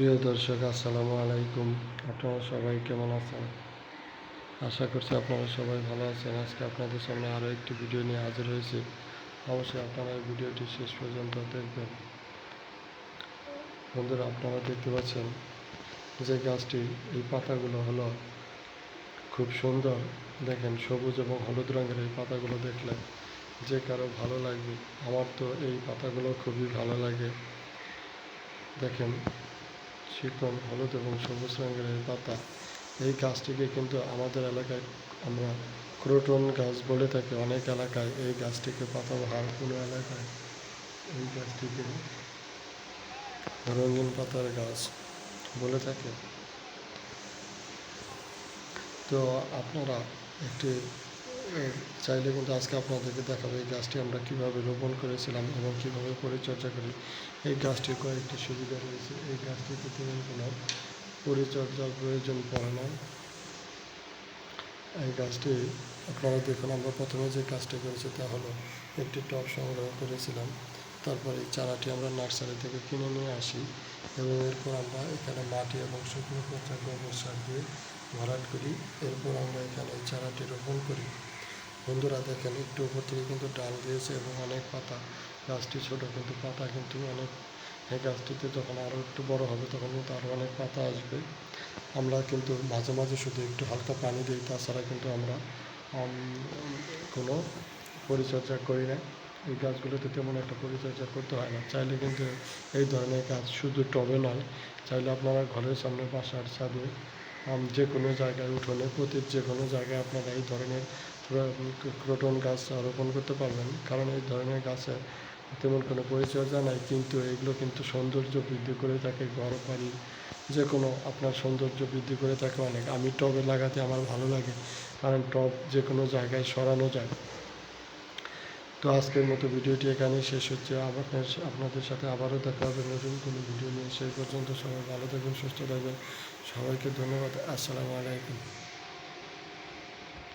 প্রিয় দর্শক, আসসালামু আলাইকুম। আপনারা সবাই কেমন আছেন? আশা করছি আপনারা সবাই ভালো আছেন। আজকে আপনাদের সামনে আরও একটি ভিডিও নিয়ে হাজির হয়েছি। অবশ্যই আপনারা এই ভিডিওটি শেষ পর্যন্ত দেখবেন। বন্ধুরা, আপনারা দেখতে পাচ্ছেন যে গাছটি, এই পাতাগুলো হলো খুব সুন্দর। দেখেন, সবুজ এবং হলুদ রঙের এই পাতাগুলো দেখলে যে কারও ভালো লাগবে। আমার তো এই পাতাগুলো খুবই ভালো লাগে। দেখেন চিকন হলুদ এবং সবুজ রঙের পাতা। এই গাছটিকে কিন্তু আমাদের এলাকায় আমরা ক্রোটন গাছ বলে থাকি। অনেক এলাকায় এই গাছটিকে পাতা পাতাবাহার কোনো এলাকায় এই গাছটিকে রঙিন পাতার গাছ বলে থাকে। তো আপনারা একটি চাইলে কিন্তু আজকে আপনাদেরকে দেখাবো এই গাছটি আমরা কীভাবে রোপণ করেছিলাম এবং কীভাবে পরিচর্যা করি। এই গাছটির কয়েকটি সুবিধা রয়েছে। এই গাছটিতে তেমন কোনো পরিচর্যার প্রয়োজন পড়ে না এই গাছটি আপনারা দেখুন, আমরা প্রথমে যে কাজটি করেছি তা হলো একটি টব সংগ্রহ করেছিলাম। তারপর এই চারাটি আমরা নার্সারি থেকে কিনে নিয়ে আসি এবং এরপর আমরা এখানে মাটি এবং শুকনো পচা গোবর সার দিয়ে ভরাট করি। এরপর আমরা এখানে চারাটি রোপণ করি। বন্ধুরা দেখেন, একটু উপর থেকে কিন্তু ডাল দিয়েছে এবং অনেক পাতা। গাছটি ছোট, কিন্তু পাতা কিন্তু অনেক। এই গাছটিতে যখন আরও একটু বড় হবে, তখন কিন্তু আরও অনেক পাতা আসবে। আমরা কিন্তু মাঝে মাঝে শুধু একটু হালকা পানি দিই, তাছাড়া কিন্তু আমরা কোনো পরিচর্যা করি না। এই গাছগুলোতে তেমন একটা পরিচর্যা করতে হয় না। চাইলে কিন্তু এই ধরনের গাছ শুধু টবে নয়, চাইলে আপনারা ঘরের সামনে বাসার ছাদে যে কোনো জায়গায় উঠোনে প্রতি যে কোনো জায়গায় আপনারা এই ধরনের ক্রোটন গাছ রোপণ করতে পারবেন। কারণ এই ধরনের গাছে তেমন কোনো পরিচর্যা নাই, কিন্তু এগুলো কিন্তু সৌন্দর্য বৃদ্ধি করে থাকে, ঘর বাড়ি যে কোনো আপনার সৌন্দর্য বৃদ্ধি করে থাকে অনেক। আমি টবে লাগাতে আমার ভালো লাগে, কারণ টব যে কোনো জায়গায় সরানো যায়। তো আজকের মতো ভিডিওটি এখানেই শেষ হচ্ছে। আপনার আপনাদের সাথে আবারও দেখা হবে নতুন কোনো ভিডিও নিয়ে। সেই পর্যন্ত সবাই ভালো থাকবেন, সুস্থ থাকবেন। সবাইকে ধন্যবাদ। আসসালামু আলাইকুম।